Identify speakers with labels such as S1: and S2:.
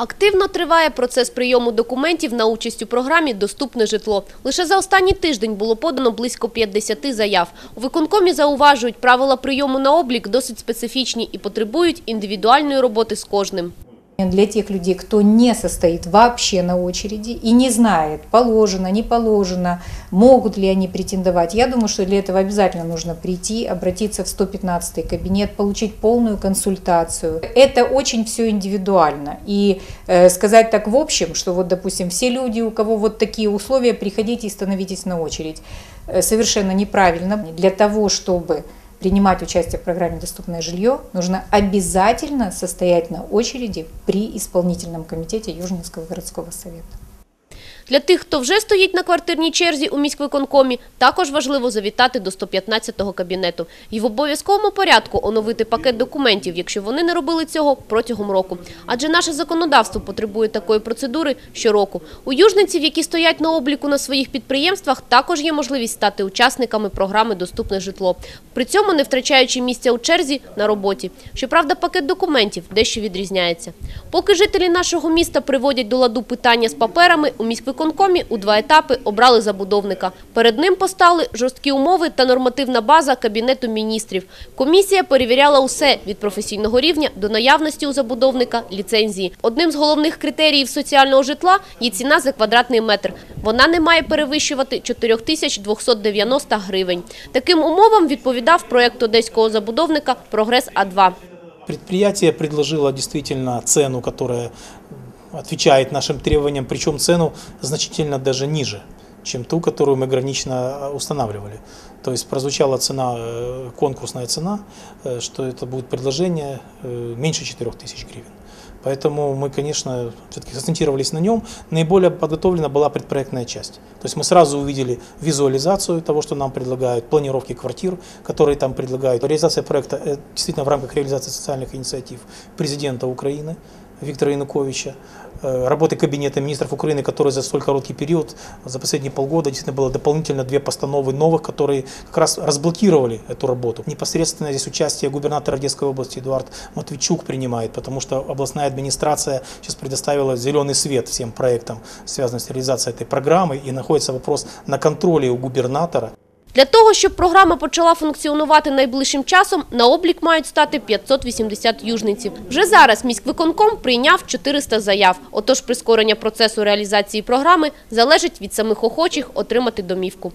S1: Активно триває процес прийому документів на участь у програмі «Доступне житло». Лише за останній тиждень було подано близько 50 заяв. У виконкомі зауважують, правила прийому на облік досить специфічні і потребують індивідуальної роботи з кожним.
S2: Для тех людей, кто не состоит вообще на очереди и не знает, положено, не положено, могут ли они претендовать, я думаю, что для этого обязательно нужно прийти, обратиться в 115 кабинет, получить полную консультацию. Это очень все индивидуально. И э, сказать так в общем, что вот, допустим, все люди, у кого вот такие условия, приходите и становитесь на очередь, э, совершенно неправильно. Для того, чтобы принимать участие в программе «Доступное жилье», нужно обязательно состоять на очереди при исполнительном комитете Южнинского городского совета.
S1: Для тих, хто вже стоїть на квартирній черзі у міськвиконкомі, також важливо завітати до 115-го кабінету і в обов'язковому порядку оновити пакет документів, якщо вони не робили цього протягом року. Адже наше законодавство потребує такої процедури щороку. У южниців, які стоять на обліку на своїх підприємствах, також є можливість стати учасниками програми «Доступне житло», при цьому не втрачаючи місця у черзі на роботі. Щоправда, пакет документів дещо відрізняється. Поки жителі нашого міста приводять до ладу питання з паперами, у міськвиконкомі у два етапи обрали забудовника. Перед ним постали жорсткі умови та нормативна база Кабінету міністрів. Комісія перевіряла усе від професійного рівня до наявності у забудовника ліцензії. Одним з головних критеріїв соціального житла є ціна за квадратний метр. Вона не має перевищувати 4290 гривень. Таким умовам відповідав проєкт одеського забудовника «Прогрес А2».
S3: Предприятие предложило действительно цену, которая отвечает нашим требованиям, причем цену значительно даже ниже, чем ту, которую мы гранично устанавливали. То есть прозвучала цена, э, конкурсная цена, э, что это будет предложение э, меньше 4 тысяч гривен. Поэтому мы, конечно, все-таки акцентировались на нем. Наиболее подготовлена была предпроектная часть. То есть мы сразу увидели визуализацию того, что нам предлагают, планировки квартир, которые там предлагают. Реализация проекта э, действительно в рамках реализации социальных инициатив президента Украины Виктора Януковича, э, работы Кабинета министров Украины, который за столь короткий период, за последние полгода, действительно было дополнительно две постановы новых, которые как раз разблокировали эту работу. Непосредственно здесь участие губернатора Одесской области Эдуард Матвейчук принимает, потому что областная администрация сейчас предоставила зеленый свет всем проектам, связанным с реализацией этой программы, и находится вопрос на контроле у губернатора.
S1: Для того, щоб програма почала функціонувати найближчим часом, на облік мають стати 580 южниців. Вже зараз міськвиконком прийняв 400 заяв. Отож, прискорення процесу реалізації програми залежить від самих охочих отримати домівку.